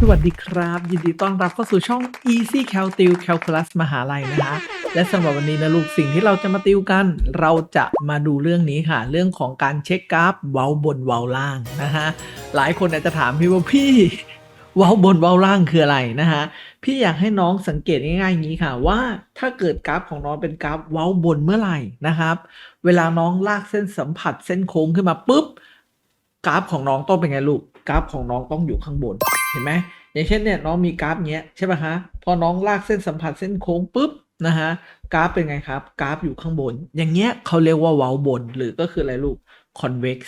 สวัสดีครับ ยินดีต้อนรับเข้าสู่ช่อง Easy Cal ติว Calculus มหาลัยนะฮะและสำหรับวันนี้นะลูกสิ่งที่เราจะมาติวกัน เราจะมาดูเรื่องนี้ค่ะ เรื่องของการเช็คกราฟเว้าบนเว้าล่างนะฮะหลายคนอาจจะถามพี่ว่าพี่เว้าบนเว้าล่างคืออะไรนะฮะพี่อยากให้น้องสังเกตง่ายๆอย่างนี้ค่ะ ว่าถ้าเกิดกราฟของน้องเป็นกราฟเว้าบนเมื่อไหร่นะครับ เวลาน้องลากเส้นสัมผัสเส้นโค้งขึ้นมาปุ๊บกราฟของน้องต้องเป็นไงลูกกราฟของน้องต้องอยู่ข้างบน ห็นไหมอย่างเช่นเนี่ยน้องมีกราฟเนี้ยใช่ป่ะฮะพอน้องลากเส้นสัมผัสเส้นโค้งปุ๊บนะฮะกราฟเป็นไงครับ กราฟอยู่ข้างบน อย่างเงี้ยเขาเรียกว่าเว้าบนหรือก็คืออะไรลูก convex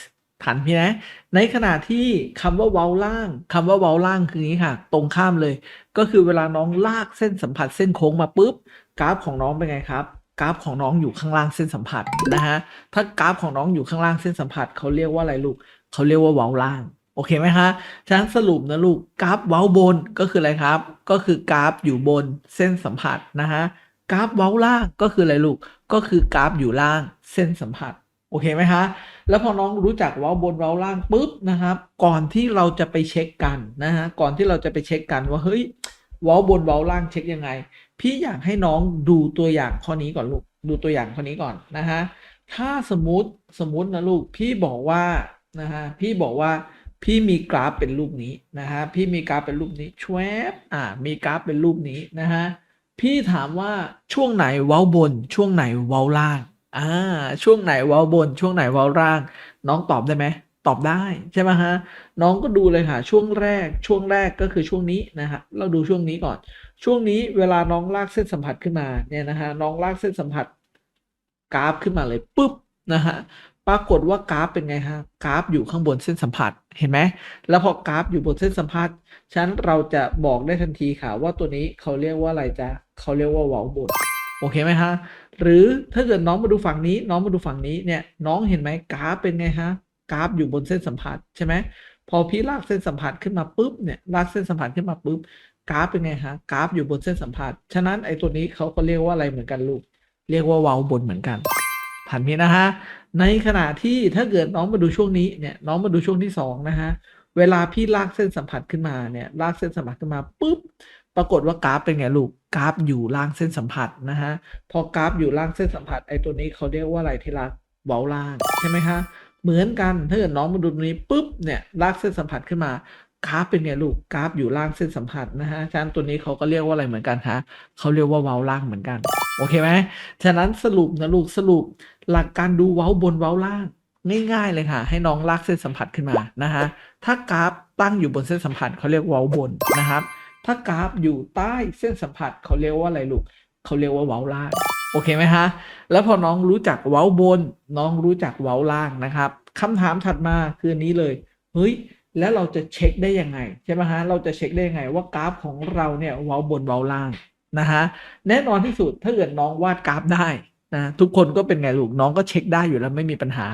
ทันพี่นะ ในขณะที่คำว่าเว้าล่างคำว่าเว้าล่างคืออย่างนี้ค่ะ ตรงข้ามเลย ก็คือเวลาน้องลากเส้นสัมผัสเส้นโค้งมาปุ๊บ กราฟของน้องเป็นไงครับ กราฟของน้องอยู่ข้างล่างเส้นสัมผัสนะฮะถ้ากราฟของน้องอยู่ข้างล่างเส้นสัมผัสเขาเรียกว่าอะไรลูกเขาเรียกว่าเว้าล่าง โอเคไหมคะฉะนั้นสรุปนะลูกกราฟเว้าบนก็คืออะไรครับ ก็คือกราฟอยู่บนเส้นสัมผัสนะฮะกราฟเว้าล่างก็คืออะไรลูก ก็คือกราฟอยู่ล่างเส้นสัมผัสโอเคไหมคะแล้วพอน้องรู้จักเว้าบนเว้าล่างปุ๊บนะครับ ก่อนที่เราจะไปเช็คกันนะฮะก่อนที่เราจะไปเช็คกันว่าเฮ้ยเว้าบนเว้าล่างเช็คยังไง พี่อยากให้น้องดูตัวอย่างข้อนี้ก่อนลูกดูตัวอย่างข้อนี้ก่อนนะฮะถ้าสมมติสมมตินะลูกพี่บอกว่านะฮะพี่บอกว่า พี่มีกราฟเป็นรูปนี้นะฮะพี่มีกราฟเป็นรูปนี้ชวบอ่ามีกราฟเป็นรูปนี้นะฮะพี่ถามว่าช่วงไหนเว้าบน ช่วงไหนเว้าล่างอ่าช่วงไหนเว้าบน ช่วงไหนเว้าล่าง น้องตอบได้ไหมตอบได้ใช่ไหมฮะน้องก็ดูเลยค่ะช่วงแรกช่วงแรกก็คือช่วงนี้นะฮะเราดูช่วงนี้ก่อน ช่วงนี้เวลาน้องลากเส้นสัมผัสขึ้นมาเนี่ยนะฮะน้องลากเส้นสัมผัสกราฟขึ้นมาเลยปุ๊บนะฮะ ปรากฏว่ากราฟเป็นไงฮะกราฟอยู่ข้างบนเส้นสัมผัสเห็นไหมแล้วพอกราฟอยู่บนเส้นสัมผัสฉะนั้นเราจะบอกได้ทันทีค่ะ ว่าตัวนี้เขาเรียกว่าอะไรจ๊ะเขาเรียกว่าว้าบนโอเคไหมฮะหรือถ้าเกิดน้องมาดูฝั่งนี้ น้องมาดูฝั่งนี้เนี่ยน้องเห็นไหมกราฟเป็นไงฮะกราฟอยู่บนเส้นสัมผัสใช่ไหมพอพี่ลากเส้นสัมผัสขึ้นมาปุ๊บเนี่ยลากเส้นสัมผัสขึ้นมาปุ๊บกราฟเป็นไงฮะกราฟอยู่บนเส้นสัมผัส ฉะนั้นไอ้ตัวนี้เขาก็เรียกว่าอะไรเหมือนกันลูก เรียกว่าว้าบนเหมือนกัน ทันพี่นะฮะในขณะที่ถ้าเกิดน้องมาดูช่วงนี้เนี่ยน้องมาดูช่วงที่สองนะฮะเวลาพี่ลากเส้นสัมผัสขึ้นมาเนี่ยลากเส้นสัมผัสขึ้นมาปุ๊บปรากฏว่ากราฟเป็นไงลูกกราฟอยู่ล่างเส้นสัมผัสนะฮะพอกราฟอยู่ล่างเส้นสัมผัสไอ้ตัวนี้เขาเรียกว่าอะไรที่รักเว้าล่างใช่ไหมคะเหมือนกันถ้าเกิดน้องมาดูตรงนี้ปุ๊บเนี่ยลากเส้นสัมผัสขึ้นมา กราฟเป็นไงลูกกราฟอยู่ล่างเส้นสัมผัสนะฮะฉะนั้นตัวนี้เขาก็เรียกว่าอะไรเหมือนกันฮะเขาเรียกว่าเว้าล่างเหมือนกัน โอเคไหมฉะนั้นสรุปนะลูกสรุปหลักการดูเว้าบนเว้าล่างง่ายๆเลยค่ะ ให้น้องลากเส้นสัมผัสขึ้นมานะฮะถ้ากราฟตั้งอยู่บนเส้นสัมผัสเขาเรียกเว้าบนนะครับ ถ้ากราฟอยู่ใต้เส้นสัมผัสเขาเรียกว่าอะไรลูกเขาเรียกว่าเว้าล่างโอเคไหมฮะแล้วพอน้องรู้จักเว้าบน น้องรู้จักเว้าล่างนะครับคำถามถัดมาคืออนนี้เลยเฮ้ย แล้วเราจะเช็คได้ยังไงใช่ไหมฮะเราจะเช็คได้ยังไงว่ากราฟของเราเนี่ยเว้าบนเว้าล่างนะฮะแน่นอนที่สุดถ้าเกิดน้องวาดกราฟได้นะทุกคนก็เป็นไงลูกน้องก็เช็คได้อยู่แล้วไม่มีปัญหา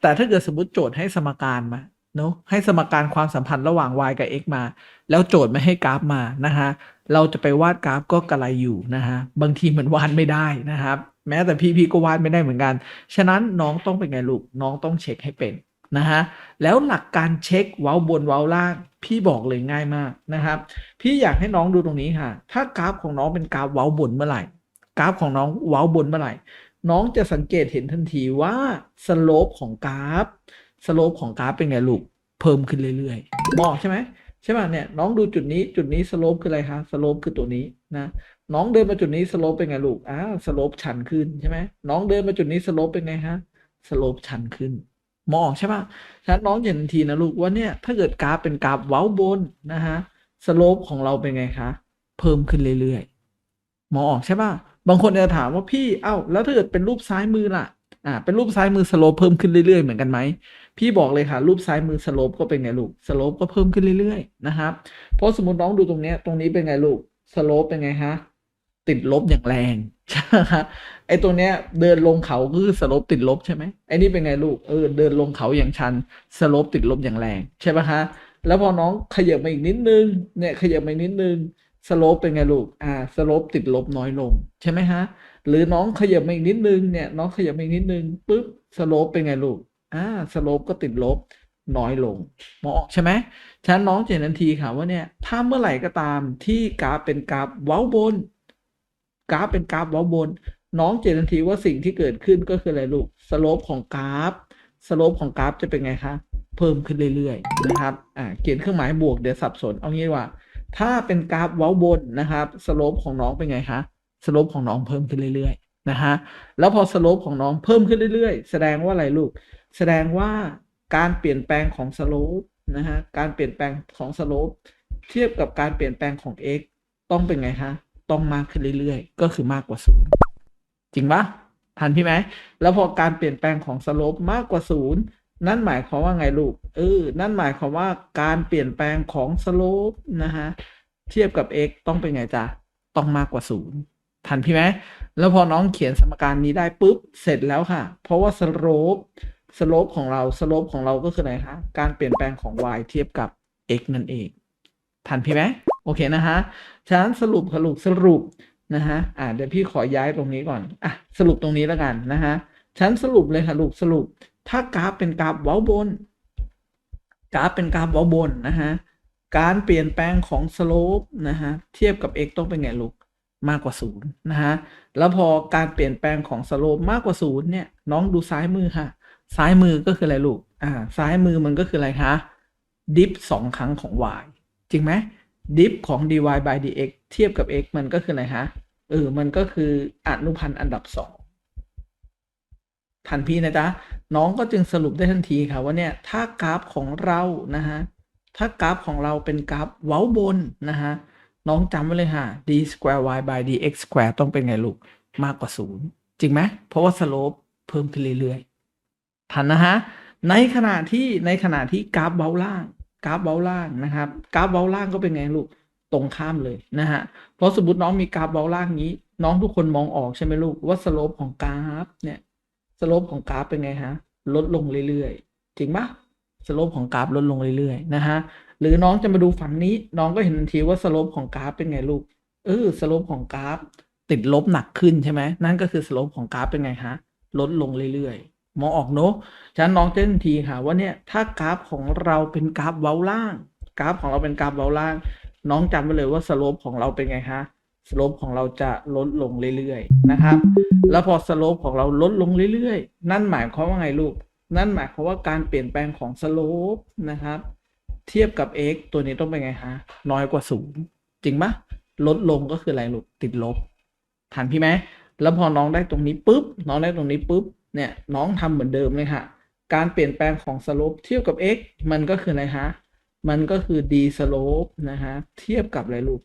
แต่ถ้าเกิดสมมติโจทย์ให้สมการมาเนาะให้สมการความสัมพันธ์ระหว่าง y กับ x มา แล้วโจทย์ไม่ให้กราฟมานะฮะเราจะไปวาดกราฟก็กระไรอยู่นะฮะบางทีมันวาดไม่ได้นะครับ แม้แต่พี่พี่ก็วาดไม่ได้เหมือนกัน ฉะนั้นน้องต้องเป็นไงลูกน้องต้องเช็คให้เป็น นะฮะแล้วหลักการเช็คเว้าบนเว้าล่าง พี่บอกเลยง่ายมากนะครับพี่อยากให้น้องดูตรงนี้ค่ะ ถ้ากราฟของน้องเป็นกราฟเว้าบนเมื่อไหร่ กราฟของน้องเว้าบนเมื่อไหร่ น้องจะสังเกตเห็นทันทีว่าสโลปของกราฟสโลปของกราฟเป็นไงลูกเพิ่มขึ้นเรื่อยๆบอกใช่ไหมใช่ป่ะเนี่ยน้องดูจุดนี้จุดนี้สโลปคืออะไรคะสโลปคือตัวนี้นะน้องเดินมาจุดนี้สโลปเป็นไงลูกอ่าสโลปชันขึ้นใช่ไหมน้องเดินมาจุดนี้สโลปเป็นไงฮะสโลปชันขึ้น มองใช่ปะฉะนั้นน้องเห็นทันทีนะลูกว่าเนี่ยถ้าเกิดกราฟเป็นกราฟเว้าบนนะฮะสโลปของเราเป็นไงคะ เพิ่มขึ้นเรื่อยๆ มองออกใช่ปะบางคนจะถามว่าพี่เอ้าแล้วถ้าเกิดเป็นรูปซ้ายมือล่ะอ่าเป็นรูปซ้ายมือสโลปเพิ่มขึ้นเรื่อยๆเหมือนกันไหมพี่บอกเลยค่ะ รูปซ้ายมือสโลปก็เป็นไงลูกสโลปก็เพิ่มขึ้นเรื่อยๆนะครับเพราะสมมติน้องดูตรงเนี้ยตรงนี้เป็นไงลูกสโลปเป็นไงฮะติดลบอย่างแรง ใช่ไหมฮะไอตัวเนี้ย เดินลงเขาคือสลปติดลบใช่ไหมไอ้นี่เป็นไงลูกเออเดินลงเขาอย่างชันสลปติดลบอย่างแรง ใช่ไหมฮะแล้วพอน้องขยับมาอีกนิดนึงเนี่ยขยับมาอีกนิดนึงสลปเป็นไงลูกอ่าสลปติดลบน้อยลง ใช่ไหมฮะ หรือน้องขยับมาอีกนิดนึงเนี่ยน้องขยับมาอีกนิดนึงปุ๊บสลปเป็นไงลูกอ่าสลปก็ติดลบน้อยลงมองใช่ไหมฉันน้องจะเห็นทันทีค่ะว่าเนี่ยถ้าเมื่อไหร่ก็ตามที่กราฟเป็นกราฟเว้าบน กราฟเป็นกราฟว้าบน น้องเห็นทันทีว่าสิ่งที่เกิดขึ้นก็คืออะไรลูกสโลปของกราฟสโลปของกราฟจะเป็นไงคะ เพิ่มขึ้นเรื่อยๆนะครับอ่าเขียนเครื่องหมายบวกเดี๋ยวสับสนเอางี้ว่า ถ้าเป็นกราฟว้าบนนะครับสโลปของน้องเป็นไงคะสโลปของน้องเพิ่มขึ้นเรื่อยๆนะฮะแล้วพอสโลปของน้องเพิ่มขึ้นเรื่อยๆ แสดงว่าอะไรลูก แสดงว่าการเปลี่ยนแปลงของสโลปนะฮะการเปลี่ยนแปลงของสโลปเทียบกับการเปลี่ยนแปลงของ x ต้องเป็นไงฮะ ต้องมากขึ้นเรื่อยๆ ก็คือมากกว่าศูนย์จริงปะทันพี่ไหม แล้วพอการเปลี่ยนแปลงของสโลปมากกว่าศูนย์นั่นหมายความว่าไงลูกเออ นั่นหมายความว่าการเปลี่ยนแปลงของสโลปนะฮะเทียบกับ x ต้องเป็นไงจ๊ะต้องมากกว่าศูนย์ทันพี่ไหมแล้วพอน้องเขียนสมการนี้ได้ปุ๊บเสร็จแล้วค่ะ เพราะว่าสโลปสโลปของเราสโลปของเราก็คืออะไรคะการเปลี่ยนแปลงของ y เทียบกับ x นั่นเอง ทันพี่ไหมโอเคนะฮะ ฉะนั้นสรุปค่ะลูกสรุปนะฮะอ่าเดี๋ยวพี่ขอย้ายตรงนี้ก่อนอะสรุปตรงนี้แล้วกันนะฮะฉันสรุปเลยค่ะลูกสรุป ถ้ากราฟเป็นกราฟเว้าบน กราฟเป็นกราฟเว้าบนนะฮะการเปลี่ยนแปลงของสโลปนะฮะเทียบกับ x ต้องเป็นไงลูกมากกว่าศูนย์นะฮะแล้วพอการเปลี่ยนแปลงของสโลปมากกว่าศูนย์เนี่ยน้องดูซ้ายมือค่ะ ซ้ายมือก็คืออะไรลูกอ่าซ้ายมือมันก็คืออะไรคะดิฟสองครั้งของ y จริงไหม ดิฟของ dy by dx เทียบกับ x มันก็คืออะไรฮะ เออ มันก็คืออนุพันธ์อันดับสองทันพี่นะจ๊ะ น้องก็จึงสรุปได้ทันทีค่ะว่าเนี่ย ถ้ากราฟของเรานะฮะ ถ้ากราฟของเราเป็นกราฟเว้าบนนะฮะ น้องจำไว้เลยค่ะ d square y by dx square ต้องเป็นไงลูก มากกว่าศูนย์จริงไหม เพราะว่าสโลปเพิ่มขึ้นเรื่อยๆ ทันนะฮะ ในขณะที่ในขณะที่กราฟเว้าล่าง กราฟเว้าล่างนะครับกราฟเว้าล่างก็เป็นไงลูกตรงข้ามเลยนะฮะเพราะสมมติน้องมีกราฟเว้าล่างนี้ น้องทุกคนมองออกใช่ไหมลูกว่าสโลปของกราฟเนี่ยสโลปของกราฟเป็นไงฮะลดลงเรื่อยๆ จริงปะสโลปของกราฟลดลงเรื่อยๆนะฮะหรือน้องจะมาดูฝั่งนี้ น้องก็เห็นทันทีว่าสโลปของกราฟเป็นไงลูกเออสโลปของกราฟติดลบหนักขึ้นใช่ไหมนั่นก็คือสโลปของกราฟเป็นไงฮะลดลงเรื่อยๆ มองออกเนอะฉะนั้นน้องเต้นทีค่ะว่าเนี่ยถ้ากราฟของเราเป็นกราฟเว้าล่าง กราฟของเราเป็นกราฟเว้าล่าง น้องจำไว้เลยว่าสโลปของเราเป็นไงฮะสโลปของเราจะลดลงเรื่อยๆนะครับ แล้วพอสโลปของเราลดลงเรื่อยๆ นั่นหมายความว่าไงลูก นั่นหมายความว่าการเปลี่ยนแปลงของสโลปนะครับ เทียบกับ x ตัวนี้ต้องเป็นไงฮะน้อยกว่าศูนย์จริงปะลดลงก็คืออะไรลูกติดลบทันพี่ไหมแล้วพอน้องได้ตรงนี้ปุ๊บน้องได้ตรงนี้ปุ๊บเนี่ยน้องทำเหมือนเดิมเลยค่ะ การเปลี่ยนแปลงของสโลปเทียบกับ x มันก็คืออะไรฮะ มันก็คือ d slope นะฮะเทียบกับอะไรลูก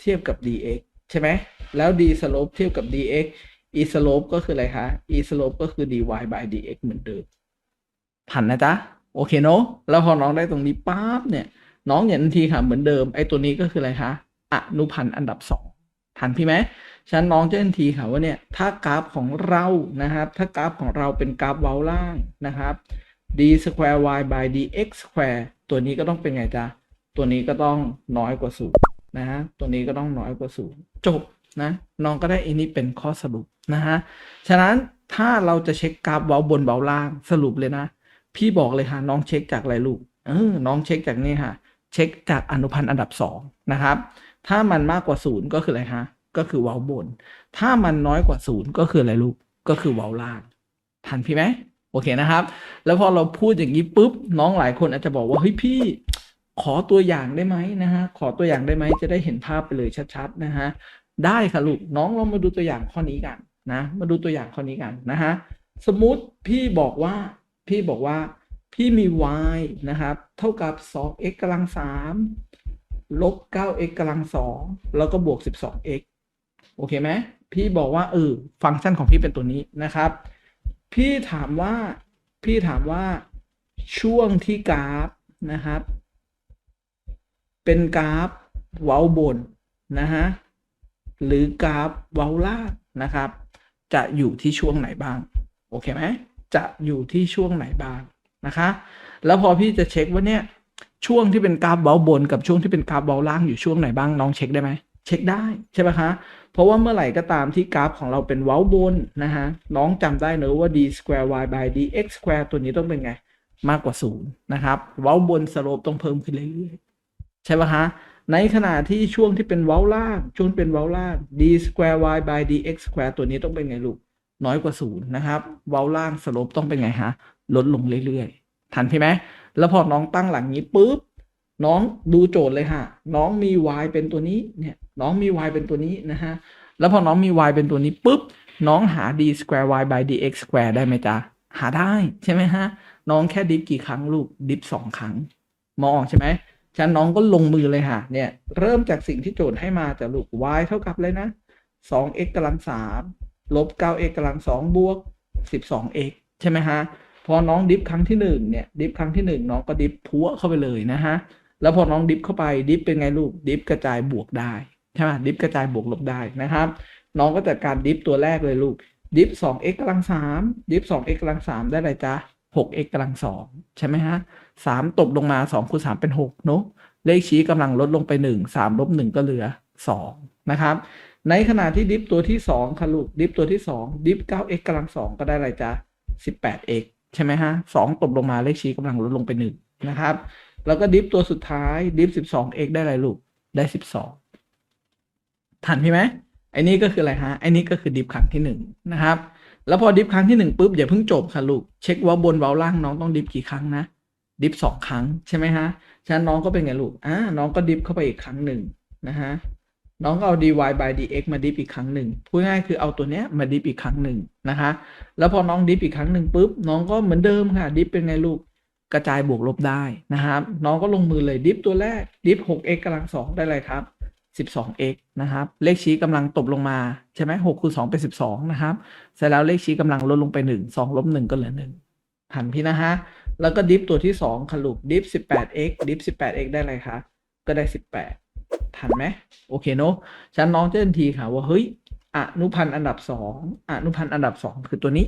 เทียบกับ dx ใช่ไหมแล้ว d slope เทียบกับ dx e slope ก็คืออะไรคะ e slope ก็คือ dy by dx เหมือนเดิมทันนะจ๊ะ โอเคเนอะแล้วพอน้องได้ตรงนี้ปั๊บเนี่ย น้องเห็นทันทีค่ะเหมือนเดิม ไอ้ตัวนี้ก็คืออะไรคะอนุพันธ์อันดับสอง ทันพี่ไหมชั้นน้องเจะทันทีค่ะว่าเนี่ยถ้ากราฟของเรานะครับ ถ้ากราฟของเราเป็นกราฟเว้าล่างนะครับ d square y by dx square ตัวนี้ก็ต้องเป็นไงจ๊ะ ตัวนี้ก็ต้องน้อยกว่าศูนย์นะฮะตัวนี้ก็ต้องน้อยกว่าศูนย์จบนะน้องก็ได้อันนี้เป็นข้อสรุปนะฮะฉะนั้นถ้าเราจะเช็คกราฟเว้าบนเว้าล่างสรุปเลยนะ พี่บอกเลยค่ะน้องเช็คจากอะไรลูกเออน้องเช็คจากนี่ค่ะ เช็คจากอนุพันธ์อันดับสองนะครับ ถ้ามันมากกว่าศูนย์ก็คืออะไรฮะก็คือเว้าบน ถ้ามันน้อยกว่าศูนย์ก็คืออะไรลูกก็คือเว้าล่าง ทันพี่ไหมโอเคนะครับ แล้วพอเราพูดอย่างนี้ปุ๊บน้องหลายคนอาจจะบอกว่าเฮ้ยพี่ขอตัวอย่างได้ไหมนะฮะขอตัวอย่างได้ไหมจะได้เห็นภาพไปเลยชัดๆนะฮะได้ค่ะลูกน้องลองมาดูตัวอย่างข้อนี้กันนะ มาดูตัวอย่างข้อนี้กันนะฮะสมมติพี่บอกว่าพี่บอกว่าพี่มี y นะครับ เท่ากับ 2x กำลัง3 ลบ 9x กำลัง 2 แล้วก็บวก 12x โอเคไหมพี่บอกว่าเออฟังก์ชันของพี่เป็นตัวนี้นะครับ พี่ถามว่าพี่ถามว่าช่วงที่กราฟนะครับ เป็นกราฟเว้าบนนะฮะหรือกราฟเว้าล่างนะครับ จะอยู่ที่ช่วงไหนบ้าง โอเคไหมจะอยู่ที่ช่วงไหนบ้างนะคะ แล้วพอพี่จะเช็คว่าเนี่ย ช่วงที่เป็นกราฟเว้าบนกับช่วงที่เป็นกราฟเว้าล่างอยู่ช่วงไหนบ้างน้องเช็คได้ไหมเช็คได้ใช่ไหมคะ เพราะว่าเมื่อไหร่ก็ตามที่กราฟของเราเป็นเว้าบนนะฮะน้องจำได้เนอะว่า d square y by dx square ตัวนี้ต้องเป็นไง มากกว่าศูนย์นะครับ เว้าบนสโลปต้องเพิ่มขึ้นเรื่อยๆ ใช่ปะฮะในขณะที่ช่วงที่เป็นเว้าล่าง ช่วงเป็นเว้าล่าง d square y by dx square ตัวนี้ต้องเป็นไงลูกน้อยกว่าศูนย์นะครับ เว้าล่างสโลปต้องเป็นไงฮะลดลงเรื่อยๆ ทันพี่ไหมแล้วพอน้องตั้งหลังนี้ปุ๊บน้องดูโจทย์เลยฮะน้องมี y เป็นตัวนี้เนี่ยน้องมี y เป็นตัวนี้นะฮะแล้วพอน้องมี y เป็นตัวนี้ปุ๊บน้องหา d square y by dx square ได้ไหมจ๊ะหาได้ใช่ไหมฮะน้องแค่ดิฟกี่ครั้งลูกดิฟสองครั้ง มองออกใช่ไหมฉะนั้นน้องก็ลงมือเลยค่ะเนี่ยเริ่มจากสิ่งที่โจทย์ให้มาจากลูก y เท่ากับเลยนะ 2x กำลัง3ลบ 9x กำลัง2บวก 12x ใช่ไหมฮะ พอน้องดิฟครั้งที่หนึ่งเนี่ยดิฟครั้งที่หนึ่งน้องก็ดิฟพัวเข้าไปเลยนะฮะแล้วพอน้องดิฟเข้าไปดิฟเป็นไงลูกดิฟกระจายบวกได้ใช่ไหมดิฟกระจายบวกลบได้นะครับ น้องก็จัดการดิฟตัวแรกเลยลูกดิฟ 2x กำลัง3ดิฟ 2x กำลัง3ได้อะไรจ๊ะ 6x กำลัง2ใช่ไหมฮะ3ตบลงมา2คูณ3เป็น6เนอะเลขชี้กำลังลดลงไป1 3ลบ1ก็เหลือ2นะครับในขณะที่ดิฟตัวที่2ค่ะลูกดิฟตัวที่2ดิฟ 9x กำลัง2ก็ได้ไรจ๊ะ 18x ใช่ไหมฮะ2ตบลงมาเลขชี้กำลังลดลงไป1นะครับ แล้วก็ดิฟตัวสุดท้ายดิฟ 12x ได้อะไรลูกได้12ทันพี่ไหมไอ้นี่ก็คืออะไรฮะไอ้นี่ก็คือดิฟครั้งที่หนึ่งนะครับ แล้วพอดิฟครั้งที่หนึ่งปุ๊บอย่าเพิ่งจบค่ะลูกเช็คว่าบนเวาล่างน้องต้องดิฟกี่ครั้งนะดิฟสองครั้งใช่ไหมฮะฉะนั้นน้องก็เป็นไงลูกอ่าน้องก็ดิฟเข้าไปอีกครั้งหนึ่งนะฮะ น้องก็เอา dy by dx มาดิฟอีกครั้งหนึ่งพูดง่ายคือเอาตัวเนี้ยมาดิฟอีกครั้งหนึ่งนะคะ แล้วพอน้องดิฟอีกครั้งหนึ่งปุ๊บ น้องก็เหมือนเดิมค่ะ ดิฟเป็นไงลูก กระจายบวกลบได้นะครับ น้องก็ลงมือเลยดิฟตัวแรกดิฟ 6x กำลังสองได้เลยครับ 12x นะครับ เลขชี้กำลังตบลงมาใช่ไหม6คูณ2เป็น12นะครับ เสร็จแล้วเลขชี้กำลังลดลงไป1 2ลบ1ก็เหลือ1หันพี่นะฮะ แล้วก็ดิฟตัวที่2ค่ะลูกดิฟ 18x ดิฟ 18x ได้อะไรคะก็ได้ 18 ทันไหมโอเคเนอะฉันน้องเจนทีค่ะว่าเฮ้ยอนุพันธ์อันดับ2อนุพันธ์อันดับ2คือตัวนี้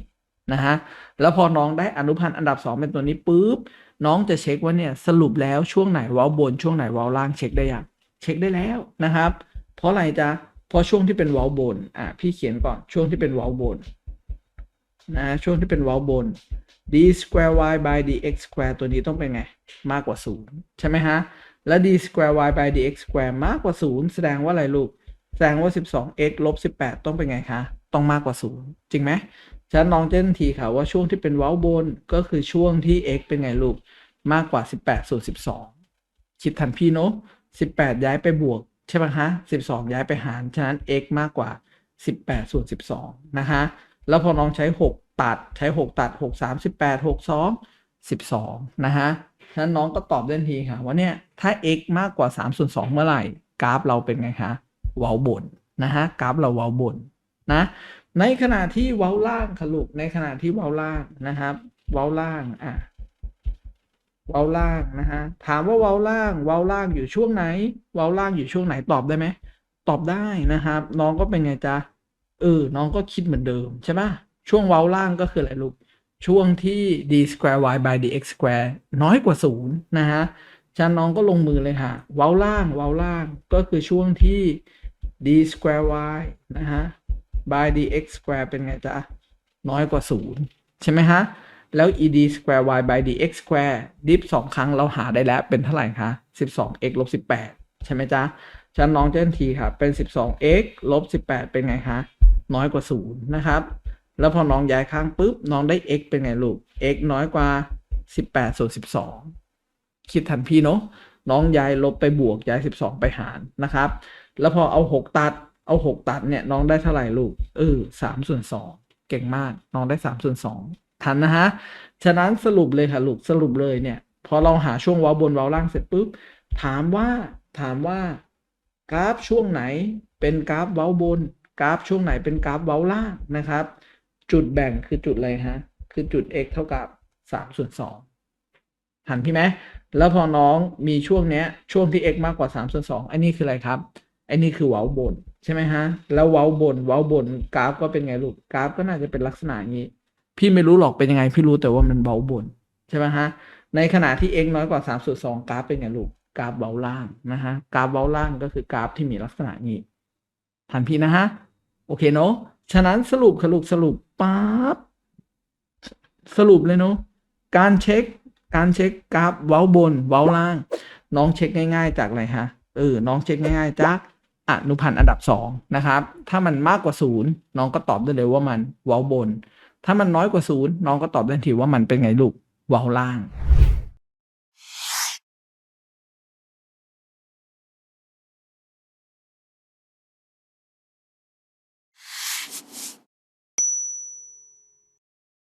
นะฮะแล้วพอน้องได้อนุพันธ์อันดับ2เป็นตัวนี้ปุ๊บน้องจะเช็คว่าเนี่ยสรุปแล้วช่วงไหนว้าบน ช่วงไหนว้าล่างเช็คได้ยังเช็คได้แล้วนะครับ เพราะอะไรจ๊ะเพราะช่วงที่เป็นว้าบนอะพี่เขียนก่อนช่วงที่เป็นว้าบนนะช่วงที่เป็นว้าบน d square y by dx square ตัวนี้ต้องเป็นไง มากกว่า 0 ใช่ไหมฮะ และ d square y by dx square มากกว่า 0 แสดงว่าอะไรลูก แสดงว่า 12x ลบ 18 ต้องเป็นไงคะ ต้องมากกว่า 0 จริงไหมฉะนั้นน้องเจนทีค่ะว่าช่วงที่เป็นเว้าบนก็คือช่วงที่ x เป็นไงลูก มากกว่า 18 ส่วน 12 คิดทันพี่เนาะ18 ย้ายไปบวก ใช่ไหมฮะ12 ย้ายไปหาร ฉะนั้น x มากกว่า 18 ส่วน 12 นะฮะแล้วพอน้องใช้ 6 ตัดใช้ 6 ตัด 6 3 18 6 2 12 นะฮะ ฉะนั้นน้องก็ตอบได้ทันทีค่ะว่าเนี่ยถ้า x มากกว่า3ส่วน2เมื่อไหร่ กราฟเราเป็นไงคะเว้าบนนะฮะกราฟเราเว้าบนนะในขณะที่เว้าล่างค่ะลูกในขณะที่เว้าล่างนะครับ เว้าล่างอะเว้าล่างนะฮะถามว่าเว้าล่าง เว้าล่างอยู่ช่วงไหน เว้าล่างอยู่ช่วงไหนตอบได้ไหมตอบได้นะครับ น้องก็เป็นไงจ๊ะเออน้องก็คิดเหมือนเดิมใช่ปะช่วงเว้าล่างก็คืออะไรลูก ช่วงที่ d square y by dx square น้อยกว่าศูนย์นะฮะฉะนั้นน้องก็ลงมือเลยค่ะ เว้าล่างเว้าล่างก็คือช่วงที่ d square y นะฮะ by dx square เป็นไงจ๊ะ น้อยกว่าศูนย์ใช่ไหมฮะ แล้ว ed square y by dx square ดิฟสองครั้งเราหาได้แล้วเป็นเท่าไหร่คะ 12x ลบ 18 ใช่ไหมจ๊ะฉะนั้นน้องเจนทีครับเป็น 12x ลบ 18 เป็นไงคะ น้อยกว่า 0 นะครับ แล้วพอน้องย้ายข้างปุ๊บน้องได้ x เป็นไงลูก x น้อยกว่า 18ส่วน12 คิดทันพี่เนาะน้องย้ายลบไปบวกย้าย 12 ไปหารนะครับ แล้วพอเอา 6 ตัดเอา 6 ตัดเนี่ยน้องได้เท่าไหร่ลูกเออ3ส่วน2เก่งมากน้องได้3ส่วน2ทันนะฮะฉะนั้นสรุปเลยค่ะลูกสรุปเลยเนี่ยพอเราหาช่วงเว้าบนเว้าล่างเสร็จปุ๊บถามว่าถามว่ากราฟช่วงไหนเป็นกราฟเว้าบน กราฟช่วงไหนเป็นกราฟเว้าล่างนะครับ จุดแบ่งคือจุดอะไรฮะ คือจุด x เท่ากับ3ส่วน2หันพี่ไหมแล้วพอน้องมีช่วงเนี้ย ช่วงที่ x มากกว่า3ส่วน2อันนี้คืออะไรครับอันนี้คือเว้าบนใช่ไหมฮะ แล้วเว้าบนเว้าบนกราฟก็เป็นไงลูกกราฟก็น่าจะเป็นลักษณะงนี้ พี่ไม่รู้หรอกเป็นยังไง พี่รู้แต่ว่ามันเว้าบนใช่ไหมฮะ ในขณะที่ x น้อยกว่า3ส่วน2กราฟเป็นไงลูกกราฟเว้าล่างนะฮะกราฟเว้าล่างก็คือกราฟที่มีลักษณะนี้ทันพี่นะฮะ โอเคเนาะ ฉะนั้นสรุปสรุปสรุปปั๊บสรุปเลยเนาะการเช็คการเช็คกราฟเว้าบนเว้าล่าง น้องเช็คง่าย ๆ จากอะไรฮะเออน้องเช็คง่ายๆจากอนุพันธ์อันดับสองนะครับถ้ามันมากกว่าศูนย์น้องก็ตอบได้เลยว่ามันเว้าบน ถ้ามันน้อยกว่าศูนย์น้องก็ตอบได้ทันทีว่ามันเป็นไงลูกเว้าล่าง